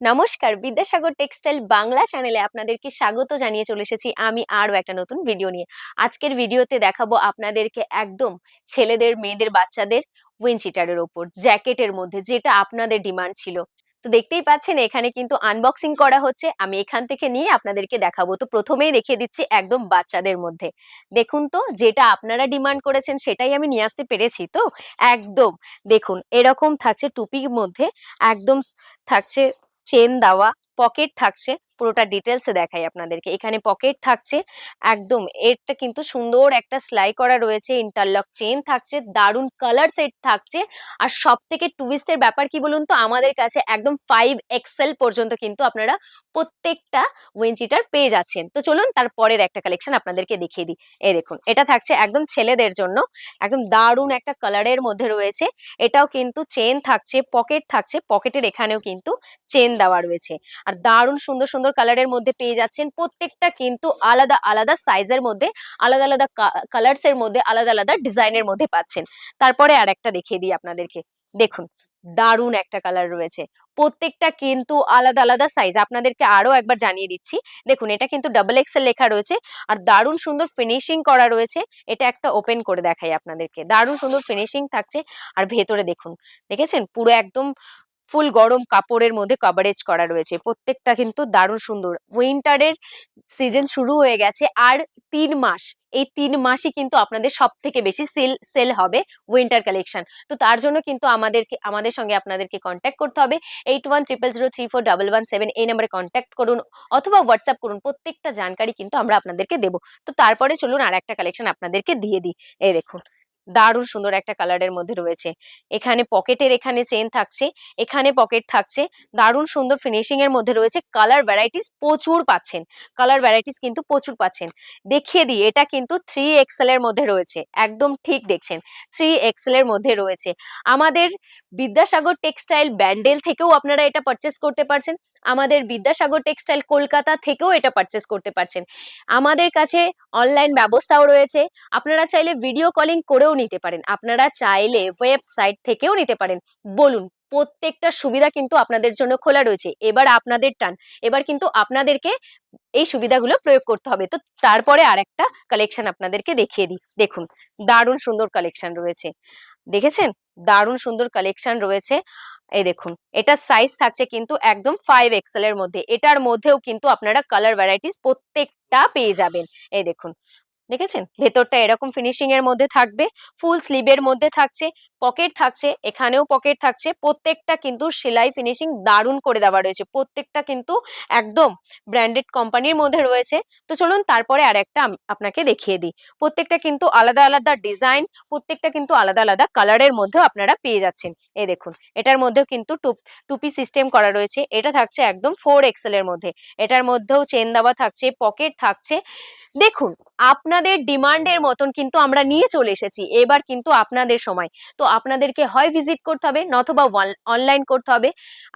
নমস্কার, বিদ্যাসাগর টেক্সটাইল বাংলা চ্যানেলে আপনাদেরকে স্বাগত জানিয়ে চলে এসেছি আমি আরও একটা নতুন ভিডিও নিয়ে। আজকের ভিডিওতে দেখাবো আপনাদেরকে একদম ছেলেদের, মেয়েদের, বাচ্চাদের উইনচিটারের ওপর জ্যাকেটের মধ্যে, যেটা আপনাদের ডিমান্ড ছিল। তো দেখতেই পাচ্ছেন, এখানে কিন্তু আনবক্সিং করা হচ্ছে। আমি এখান থেকে নিয়ে আপনাদেরকে দেখাবো। তো প্রথমেই দেখিয়ে দিচ্ছি একদম বাচ্চাদের মধ্যে। দেখুন তো, যেটা আপনারা ডিমান্ড করেছেন, সেটাই আমি নিয়ে আসতে পেরেছি তো? একদম, দেখুন, এরকম থাকছে টুপির মধ্যে, একদম থাকছে চেন দেওয়া পকেট থাকছে, পুরোটা ডিটেলস দেখাই আপনাদেরকে। এখানে পকেট থাকছে, একদম, এরটা কিন্তু সুন্দর একটা সেলাই করা রয়েছে ইন্টারলক চেন থাকছে দারুণ কালার সেট থাকছে, আর সব থেকে টুইস্টের ব্যাপার কি বলুন তো, আমাদের কাছে একদম ফাইভ এক্সেল পর্যন্ত কিন্তু আপনারা প্রত্যেকটা উইনচিটার পেয়ে যাচ্ছেন। তো চলুন তারপরের একটা কালেকশন আপনাদেরকে দেখিয়ে দিই। এই দেখুন, এটা থাকছে একদম ছেলেদের জন্য, একদম দারুণ একটা কালারের মধ্যে রয়েছে। এটাও কিন্তু চেন থাকছে পকেট থাকছে পকেটের এখানেও কিন্তু চেন দেওয়া রয়েছে। আর দারুণ সুন্দর সুন্দর কালারের মধ্যে পেয়ে যাচ্ছেন। প্রত্যেকটা কিন্তু আলাদা আলাদা সাইজের মধ্যে, আলাদা আলাদা কালার্স এর মধ্যে, আলাদা আলাদা ডিজাইনের মধ্যে পাচ্ছেন। তারপরে আর একটা দেখিয়ে দিই আপনাদেরকে। দেখুন, দারুণ একটা কালার রয়েছে। প্রত্যেকটা কিন্তু আলাদা আলাদা সাইজ আপনাদেরকে আরও একবার জানিয়ে দিচ্ছি। দেখুন, এটা কিন্তু ডাবল এক্সেল লেখা রয়েছে আর দারুণ সুন্দর ফিনিশিং করা রয়েছে। এটা একটা ওপেন করে দেখাই আপনাদেরকে। দারুণ সুন্দর ফিনিশিং থাকছে। আর ভেতরে দেখুন, দেখেছেন? পুরো একদম ফুল গরম কাপড়ের মধ্যে কভারেজ করা রয়েছে। প্রত্যেকটা কিন্তু দারুণ সুন্দর। উইন্টারের সিজন শুরু হয়ে গেছে আর তিন মাস। এই তিন মাসই কিন্তু আপনাদের সব থেকে বেশি সেল সেল হবে উইন্টার কালেকশন তো তার জন্য কিন্তু আমাদেরকে, আমাদের সঙ্গে আপনাদেরকে কন্ট্যাক্ট করতে হবে। Eight one triple zero three four double one seven এই নাম্বারে কন্ট্যাক্ট করুন অথবা হোয়াটসঅ্যাপ করুন। প্রত্যেকটা জানকারি কিন্তু আমরা আপনাদেরকে দেবো। তো তারপরে চলুন আর একটা কালেকশন আপনাদেরকে দিয়ে দিই। এই দেখুন। দারুণ সুন্দর একটা কালারের মধ্যে রয়েছে। এখানে পকেটের এখানে চেন থাকছে, এখানে পকেট থাকছে। দারুণ সুন্দর ফিনিশিং এর মধ্যে রয়েছে। কালার ভ্যারাইটিস প্রচুর পাচ্ছেন। কালার ভ্যারাইটিস কিন্তু প্রচুর পাচ্ছেন। দেখিয়ে দিই, এটা কিন্তু থ্রি এক্সেল এর মধ্যে রয়েছে। একদম ঠিক দেখছেন। থ্রি এক্সেল এর মধ্যে রয়েছে। আমাদের বিদ্যাসাগর টেক্সটাইল ব্যান্ডেল থেকেও আপনারা এটা পারচেস করতে পারছেন। আমাদের বিদ্যাসাগর টেক্সটাইল কলকাতা থেকেও এটা পারচেস করতে পারছেন। আমাদের কাছে অনলাইন ব্যবস্থাও রয়েছে। আপনারা চাইলে ভিডিও কলিং করেও নিতে পারেন। আপনারা চাইলে ওয়েবসাইট থেকেও নিতে পারেন। বলুন, প্রত্যেকটা সুবিধা কিন্তু আপনাদের জন্য খোলা রয়েছে। এবার আপনাদের টান। এবার কিন্তু আপনাদেরকে এই সুবিধাগুলো প্রয়োগ করতে হবে। তো তারপরে আর একটা কালেকশন আপনাদেরকে দেখিয়ে দিই। দেখুন, দারুণ সুন্দর কালেকশন রয়েছে। দেখেছেন? দারুণ সুন্দর কালেকশন রয়েছে। এই দেখুন, এটা সাইজ থাকছে কিন্তু একদম ফাইভ এক্সেল এর মধ্যে। এটার মধ্যেও কিন্তু আপনারা কালার ভ্যারাইটিস প্রত্যেকটা পেয়ে যাবেন। এই দেখুন দেখেছেন? ভেতরটা এরকম ফিনিশিং এর মধ্যে থাকবে ফুল স্লিভ এর মধ্যে থাকছে। পকেট থাকছে, এখানেও পকেট থাকছে। প্রত্যেকটা কিন্তু সেলাই ফিনিশিং দারুণ করে দেওয়া রয়েছে। প্রত্যেকটা কিন্তু একদম ব্র্যান্ডেড কোম্পানির মধ্যে রয়েছে। তো চলুন তারপরে আর একটা আপনাকে দেখিয়ে দিই। প্রত্যেকটা কিন্তু আলাদা আলাদা ডিজাইন প্রত্যেকটা কিন্তু আলাদা আলাদা কালারের মধ্যেও আপনারা পেয়ে যাচ্ছেন। এই দেখুন, এটার মধ্যেও কিন্তু টুপি সিস্টেম করা রয়েছে। এটা থাকছে একদম ফোর এক্সেল এর মধ্যে। এটার মধ্যেও চেন দেওয়া থাকছে পকেট থাকছে। দেখুন, আপনাদের ডিমান্ডের মতন কিন্তু আমরা নিয়ে চলে এসেছি। এবার কিন্তু আপনাদের সময়। তো আপনাদেরকে হয় ভিজিট করতে হবে নথবা অনলাইন করতে হবে।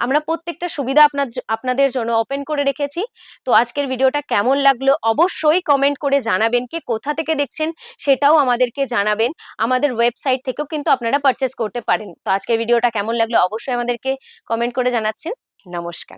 আমরা প্রত্যেকটা সুবিধা আপনার আপনাদের জন্য ওপেন করে রেখেছি। তো আজকের ভিডিওটা কেমন লাগল অবশ্যই কমেন্ট করে জানাবেন। কে কোথা থেকে দেখছেন সেটাও আমাদেরকে জানাবেন। আমাদের ওয়েবসাইট থেকেও কিন্তু আপনারা পারচেস করতে পারেন। তো আজকের ভিডিওটা কেমন লাগল অবশ্যই আমাদেরকে কমেন্ট করে জানাচ্ছেন। নমস্কার।